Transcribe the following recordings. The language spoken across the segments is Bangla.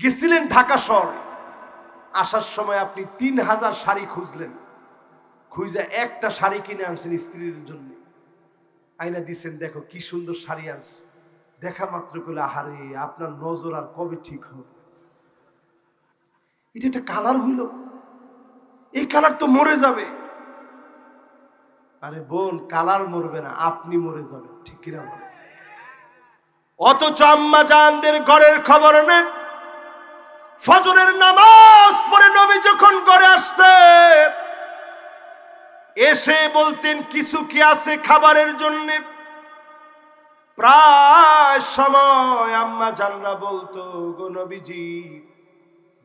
গেছিলেন ঢাকা শহর। আসার সময় আপনি তিন হাজার শাড়ি খুঁজলেন। খুঁজে একটা শাড়ি কিনে আনছেন স্ত্রীর জন্য। আইনা দিছেন, দেখো কি সুন্দর শাড়ি আনছে। দেখা মাত্র করলে আহারে, আপনার নজর আর কবে ঠিক হবে? এটা একটা কালার হইল। এই কালার তো মরে যাবে। আরে বোন, কালার মরবে না, আপনি মরে যাবেন, ঠিক কিনা বলে? অথচ আম্মা জানদের ঘরের খবর নেন। ফজরের নামাজ পরে নবী যখন ঘরে আসতেন, এসে বলতেন, কিছু কি আছে খাবারের জন্য? প্রায় সময় আম্মা জানরা বলতো গো নবীজি,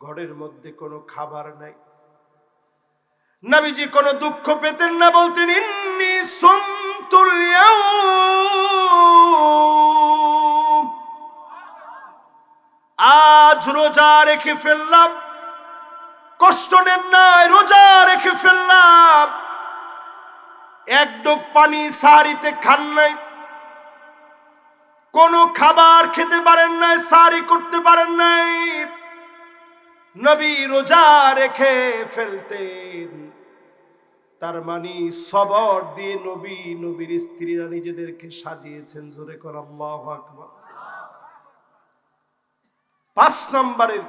ঘরের মধ্যে কোনো খাবার নাই। নবীজি কোনো দুঃখ পেতেন না, বলতেন, ইন্নি সুমতুল আজ রোজা রেখে ফেললাম। কষ্ট নেন নাই, রোজা রেখে ফেললাম। এক ডোক পানি সারিতে খান নাই। কোনো খাবার খেতে পারেন নাই সারি করতে পারেন নাই। নবী রোজা রেখে ফেলতেন। তার মানে সবর দিয়ে নবী, নবীর স্ত্রীরা নিজেদেরকে সাজিয়েছেন, জোরে কর আল্লাহ পাঁচ নম্বরের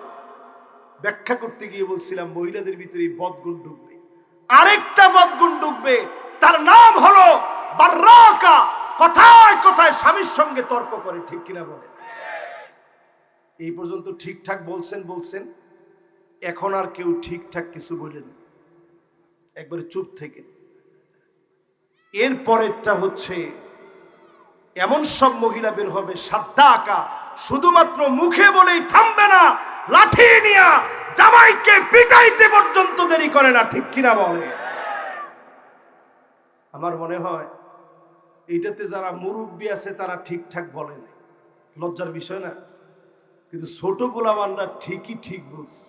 ব্যাখ্যা করতে গিয়ে বলছিলাম, মহিলাদের ভিতরে বদগুণ ঢুকবে। আরেকটা বদগুণ ঢুকবে, তার নাম হলো বার্রাকা। কথায় কথায় স্বামীর সঙ্গে তর্ক করে, ঠিক কিনা বলে এই পর্যন্ত ঠিকঠাক বলছেন বলছেন। এখন আর কেউ ঠিকঠাক কিছু বলেন একবারে চুপ থেকে। এর পরেরটা হচ্ছে, এমন সব মহিলা বের হবে সাদ্দা আঁকা শুধুমাত্র মুখে বলেই থামবে না, লাঠি নিয়া জামাইকে পিটাইতে পর্যন্ত দেরি করে না, ঠিক কিনা বলে? আমার মনে হয় এইটাতে যারা মুরব্বী আছে, তারা ঠিকঠাক বলে না লজ্জার বিষয় না, কিন্তু ছোট গোলামানরা ঠিকই ঠিক বলছে।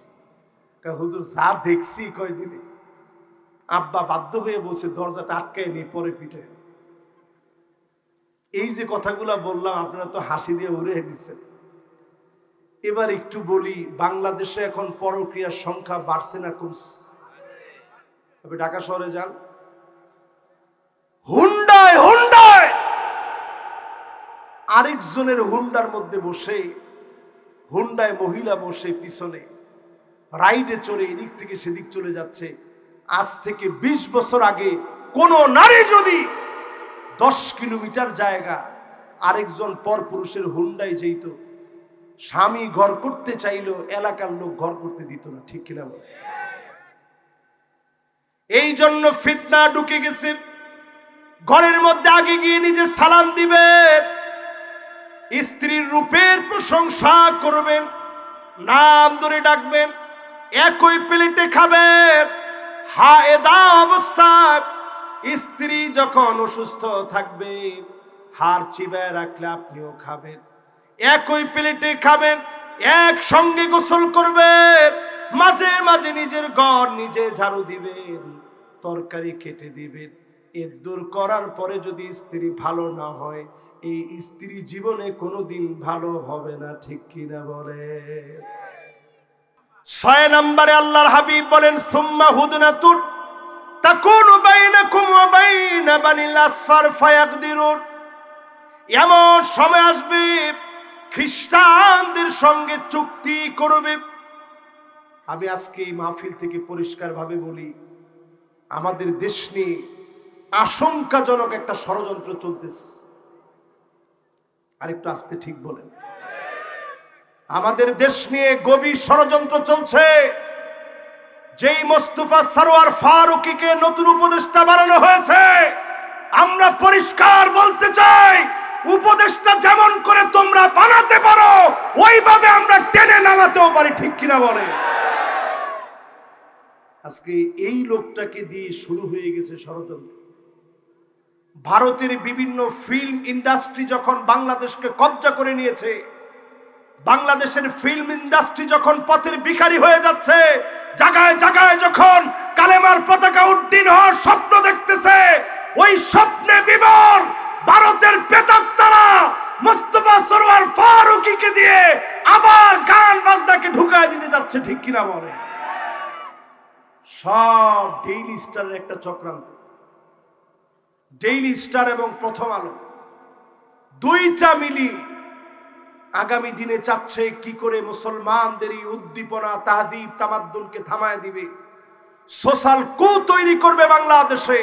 হুজুর, যা দেখছি কয়দিনে, আব্বা বাধ্য হয়ে বলছে, দরজাটা আটকায় নি, পরে পিঠে এই যে কথাগুলো বললাম, আপনারা তো হাসি দিয়ে উড়ে দিচ্ছেন। এবার একটু বলি, বাংলাদেশে এখন পরক্রিয়ার সংখ্যা বাড়ছে না, কমছে। আপনি ঢাকা শহরে যান। হুন্ডায় হুন্ডায় আরেকজনের হুন্ডার মধ্যে বসে, হুন্ডায় মহিলা বসে পিছনে, রাইডে চড়ে এদিক থেকে সেদিক চলে যাচ্ছে। আজ থেকে ২০ বছর আগে কোন নারী যদি দশ কিলোমিটার জায়গা, আরেকজন পর পুরুষের হুন্ডায় যেত স্বামী ঘর করতে চাইলেও এলাকার লোক ঘর করতে দিত না, ঠিক কিনা এই জন্য ফিতনা ঢুকে গেছে। ঘরের মধ্যে আগে গিয়ে নিজে সালাম দিবেন। স্ত্রীর রূপের প্রশংসা করবেন। নাম ধরে ডাকবেন। একই প্লেটে খাবেন। হা এদা অবস্থায় স্ত্রী যখন অসুস্থ থাকবে হার চিবায় রাখলে আপনিও খাবেন। একই প্লেটে খাবেন, একসঙ্গে গোসল করবেন, মাঝে মাঝে নিজের ঘর নিজে ঝাড়ু দিবেন, তরকারি কেটে দিবেন। এর দূর করার পরে যদি স্ত্রী ভালো না হয়, এই স্ত্রী জীবনে কোনোদিন ভালো হবে না, ঠিক কিনা বলে? ছয় নম্বরে আল্লাহর হাবিব বলেন, সুম্মা হুদনাতুন তাকুনু বাইনাকুম ওয়া বাইনা বানিল আসফার ফায়াকদিরুন। এমন সময় আসবে, খ্রিস্টানদের সঙ্গে চুক্তি করবে। আমি আজকে এই মাহফিল থেকে পরিষ্কারভাবে বলি, আমাদের দেশ নিয়ে আশঙ্কাজনক একটা ষড়যন্ত্র চলতেছে। আরেকটু আসতে ঠিক বলেন। আমাদের দেশ নিয়ে গভীর ষড়যন্ত্র চলছে। যেই মোস্তফা সারোয়ার ফারুকিকে নতুন উপদেষ্টা বানানো হয়েছে, আমরা পরিষ্কার বলতে চাই, উপদেষ্টা যেমন করে তোমরা বানাতে পারো, ওইভাবে আমরা টেনে নামাতেও পারি, ঠিক কিনা বলে? আজকে এই লোকটাকে দিয়ে শুরু হয়ে গেছে ষড়যন্ত্র। ভারতের বিভিন্ন ফিল্ম ইন্ডাস্ট্রি যখন বাংলাদেশকে কবজা করে নিয়েছে বাংলাদেশের ফিল্ম ইন্ডাস্ট্রি যখন পথের ভিখারি হয়ে যাচ্ছে জায়গায় জায়গায় যখন কালেমার পতাকা উড্ডীন হওয়ার স্বপ্ন দেখতেছে, ওই স্বপ্নে বিবর ভারতের পেতাত্তারা মোস্তফা সরোয়ার ফারুকিকে দিয়ে আবার গান বাজনাকে ঢুকায় দিতে যাচ্ছে, ঠিক কিনা বলে? সব ডেইলি স্টারের একটা চক্রান্ত। ডেইলি স্টার এবং প্রথম আলো। দুইটা মিলি আগামী দিনে চাচ্ছে কি করে মুসলমানদের এই উদ্দীপনা, তাহাদিব, তামাদ্দুনকে থামায় দিবে। সোশ্যাল কু তৈরি করবে বাংলাদেশে,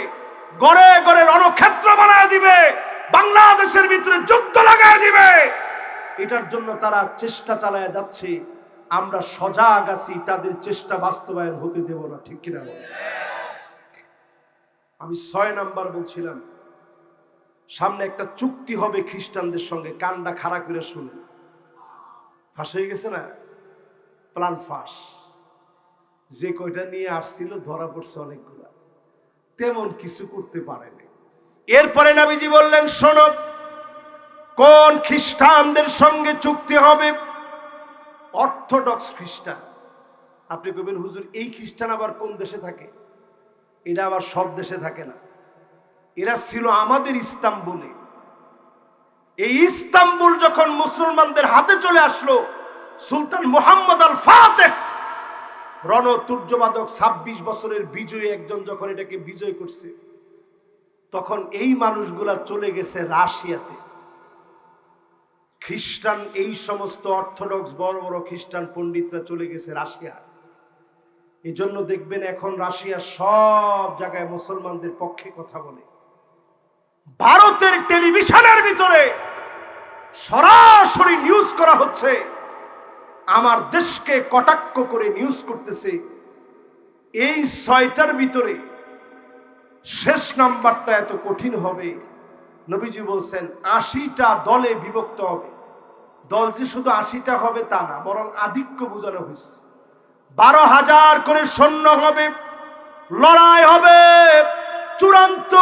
গড়ে গড়ে রণক্ষেত্র বানায় দিবে, বাংলাদেশের ভিতরে যুদ্ধ লাগায় দিবে। এটার জন্য তারা চেষ্টা চালায় যাচ্ছে। আমরা সজাগ আছি, তাদের চেষ্টা বাস্তবায়ন হতে দেব না, ঠিক কিনা? আমি ছয় নাম্বার বলছিলাম, সামনে একটা চুক্তি হবে খ্রিস্টানদের সঙ্গে, কানটা খাড়া করে শুনে। ফাঁস হয়ে গেছে না? প্লান ফাঁস। যে কয়টা নিয়ে আসছিল ধরা পড়ছে অনেকগুলা। তেমন কিছু করতে পারেনি এরপরে নাবিজি বললেন, শোনো, কোন খ্রিস্টানদের সঙ্গে চুক্তি হবে? অর্থোডক্স খ্রিস্টান। আপনি কবেন হুজুর, এই খ্রিস্টান আবার কোন দেশে থাকে? এটা আবার সব দেশে থাকে না। এরা ছিল আমাদের ইস্তাম্বুলে। এই ইস্তাম্বুল যখন মুসলমানদের হাতে চলে আসলো, সুলতান মোহাম্মদ আল ফাতেহ রণতুর্যবাদক ছাব্বিশ বছরের বিজয়ী একজন যখন এটাকে বিজয় করছে, তখন এই মানুষগুলা চলে গেছে রাশিয়াতে। খ্রিস্টান, এই সমস্ত অর্থোডক্স বড় বড় খ্রিস্টান পণ্ডিতরা চলে গেছে রাশিয়া। এই জন্য দেখবেন এখন রাশিয়া সব জায়গায় মুসলমানদের পক্ষে কথা বলে। ভারতের টেলিভিশনের ভিতরে সরাসরি নিউজ করা হচ্ছে। আমার দেশকে কটাক্ষ করে নিউজ করতেছে। এই ছয়টার ভিতরে শেষ নাম্বারটা এত কঠিন হবে। নবীজি বলছেন, আশিটা দলে বিভক্ত হবে। দল যে শুধু আশিটা হবে তা না, বরং আধিক্য বোঝানো হয়েছে। বারো হাজার করে সৈন্য হবে, লড়াই হবে। চূড়ান্ত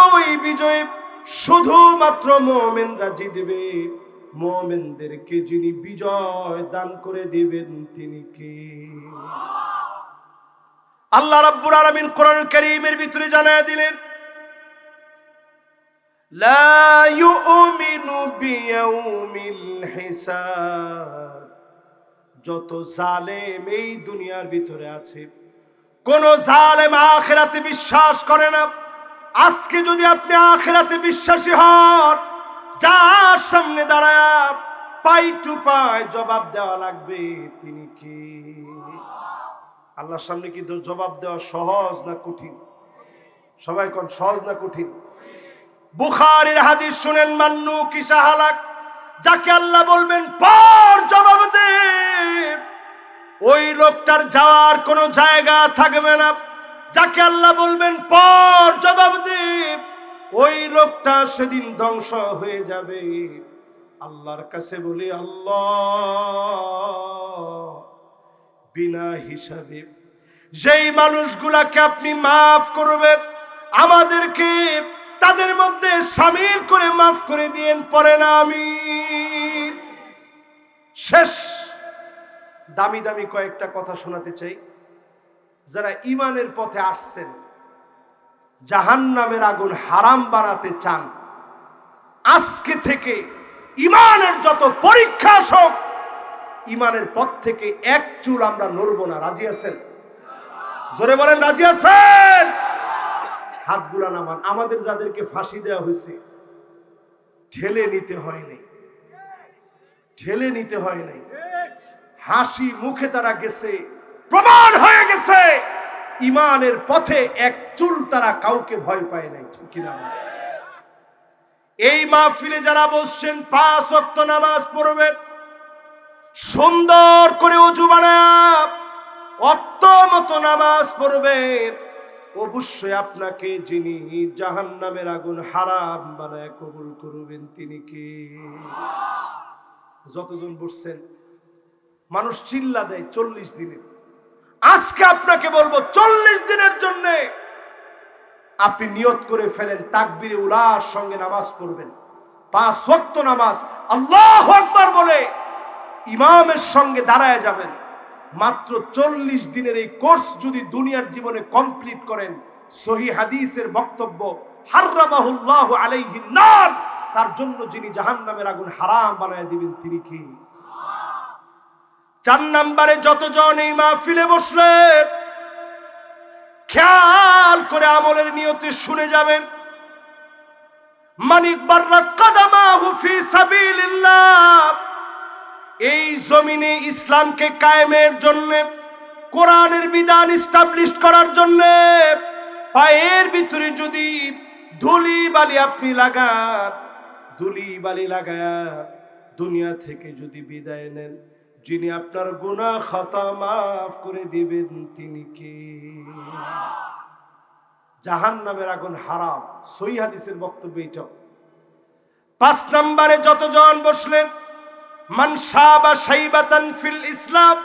বিজয় শুধুমাত্র মোমেনরা জিতবে। মোমেনদেরকে যিনি বিজয় দান করে দিবেন, তিনি কে? আল্লাহ রাব্বুল আলামিন কোরআন কারীমের ভিতরে জানায় দিলেন, লা ইউমিনু বিয়াউমিল হিসাব। যত জালেম এই দুনিয়ার ভিতরে আছে, কোন জালেম আখেরাতে বিশ্বাস করে না। আজকে যদি আপনি আখেরাতে বিশ্বাসী হন, যার সামনে দাঁড়ায় পাই টু পাই জবাব দেওয়া লাগবে, তিনি কি? আল্লাহর সামনে কি জবাব দেওয়া সহজ না কঠিন? সবাই কোন সহজ না কঠিন? বুখারীর হাদিস শুনেন, মান্নু কিসা হালাক যাকে আল্লাহ বলবেন, পর জবাব দে। ওই লোকটার যাওয়ার কোনো জায়গা থাকবে না। যাকে আল্লাহ বলবেন, পর জবাব দে। ওই লোকটা সেদিন ধ্বংস হয়ে যাবে। আল্লাহর কাছে বলি, আল্লাহ, বিনা হিসাবে যেই মানুষগুলাকে আপনি মাফ করবেন, আমাদেরকে তাদের মধ্যে সামিল করে মাফ করে দিয়েন, পরে না আমি শেষ। দামি দামি কয়েকটা কথা শোনাতে চাই। যারা ইমানের পথে আসছেন জাহান নামের আগুন হারাম বানাতে চান, আজকে থেকে ইমানের যত পরীক্ষা আসক ইমানের পথ থেকে এক চুল আমরা নড়ব না। রাজি আছেন? জোরে বলেন, রাজি আছেন? হাতগুলা নামান। আমাদের যাদেরকে ফাঁসি দেওয়া হয়েছে, ঠেলে নিতে হয় নাই। ঠেলে নিতে হয় নাই। হাসি মুখে তারা গেছে প্রমাণ হয়ে গেছে। ইমানের পথে এক চুল তারা কাউকে ভয় পায় নাই, ঠিক কিনা? এই মাহফিলে যারা বসছেন, পাঁচ অক্ত নামাজ পড়বেন। সুন্দর করে বানায় অক্ত মতো নামাজ পড়বেন। অবশ্যই আপনাকে যিনি জাহান নামের আগুন হারাম বানায় কবুল করবেন, তিনি কে? যতজন বসছেন, মানুষ চিল্লা দেয় চল্লিশ দিনের। আজকে আপনাকে বলব, চল্লিশ দিনের জন্য আপনি নিয়ত করে ফেলেন, তাকবিরে উলার সঙ্গে নামাজ পড়বেন। পাঁচ ওয়াক্ত নামাজ, আল্লাহ আকবার বলে ইমামের সঙ্গে দাঁড়ায় যাবেন। মাত্র চল্লিশ দিনের এই কোর্স যদি দুনিয়ার জীবনে কমপ্লিট করেন, সহি হাদিসের বক্তব্য হার্রামাহুল্লাহ আলাইহি নার, তার জন্য যিনি জাহান্নামের আগুন হারাম বানায় দিবেন, তিনি কি? চার নাম্বারে যতজন এই মাহফিলে বসলেন খেয়াল করে আমলের নিয়তে শুনে যাবেন। মানিক বার্রাত কাদামাহু ফি সাবিলিল্লাহ। এই জমিনে ইসলামকে কায়েমের জন্য, কোরআনের বিধান ইস্টাবলিশ করার জন্য, পায়ের ভিতরে যদি ধুলি বালি আপনি লাগান ধুলি বালি লাগায়া দুনিয়া থেকে যদি বিদায় নেন। যিনি আপনার গুনাহ খাতা মাফ করে দিবেন, তিনি কে? জাহান নামের আগুন হারাম। সই হাদিসের বক্তব্য এইটাও পাঁচ নম্বরে যতজন বসলেন মানসাবা সাইবাতান ফিল ইসলাম,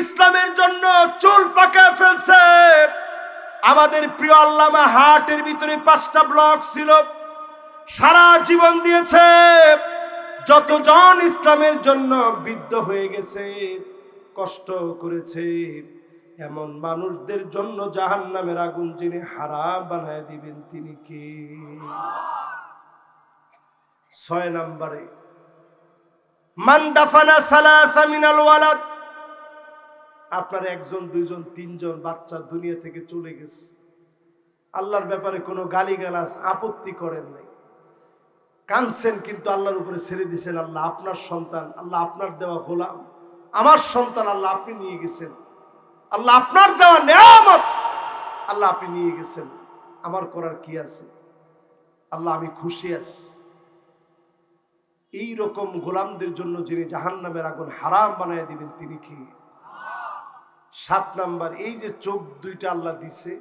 ইসলামের জন্য চুল পাকা ফেলছে আমাদের প্রিয় আল্লামা হাটের ভিতরে পাঁচটা ব্লক ছিল, সারা জীবন দিয়েছে যতজন ইসলামের জন্য বিদ্ধ হয়ে গেছে, কষ্ট করেছে, এমন মানুষদের জন্য জাহান্নামের আগুন যিনি হারাম বানায় দিবেন তিনি কে? ছয় নম্বরে, মান দাফানা সালাসা মিনাল ওয়ালাদ। আপনার একজন, দুইজন, তিনজন বাচ্চা দুনিয়া থেকে চলে গেছে। আল্লাহর ব্যাপারে কোনো গালিগালাজ, আপত্তি করেন নাই। কানছেন কিন্তু আল্লাহর উপরে ছেড়ে দিয়েছেন আল্লাহ আপনার সন্তান, আল্লাহ আপনার দেওয়া গোলাম, আমার সন্তান আল্লাহ আপনি নিয়ে গেছেন, আল্লাহ আপনার দেওয়া নেয়ামত আল্লাহ আপনি নিয়ে গেছেন, আমার করার কি আছে? আল্লাহ আমি খুশি আছি। এই রকম গোলামদের জন্য যিনি জাহান নামের আগুন হারাম বানায় দিবেন, তিনি কি? সাত নাম্বার, এই যে চোখ দুইটা আল্লাহ দিছে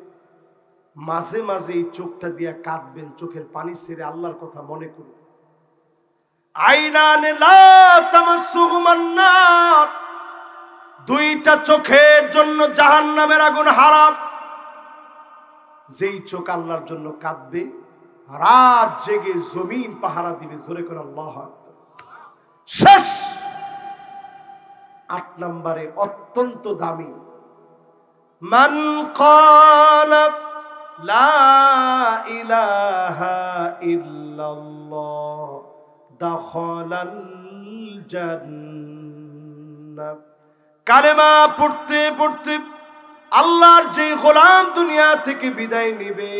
মাঝে মাঝে এই চোখটা দিয়ে কাঁদবেন, চোখের পানি ছেড়ে আল্লাহর কথা মনে করুন দুইটা চোখের জন্য জাহান নামের আগুন হারাম। যেই চোখ আল্লাহর জন্য কাঁদবে, রাত জেগে জমিন পাহারা দিবে, জোরে করে আল্লাহ শেষ! আট নম্বরে অত্যন্ত দামি। মান কলাপ লা ইলাহা ইল্লাল্লাহ কালেমা পড়তে পড়তে আল্লাহর যে গোলাম দুনিয়া থেকে বিদায় নিবে,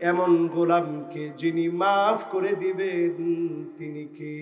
এমন গোলামকে যিনি মাফ করে দিবেন, তিনি কে?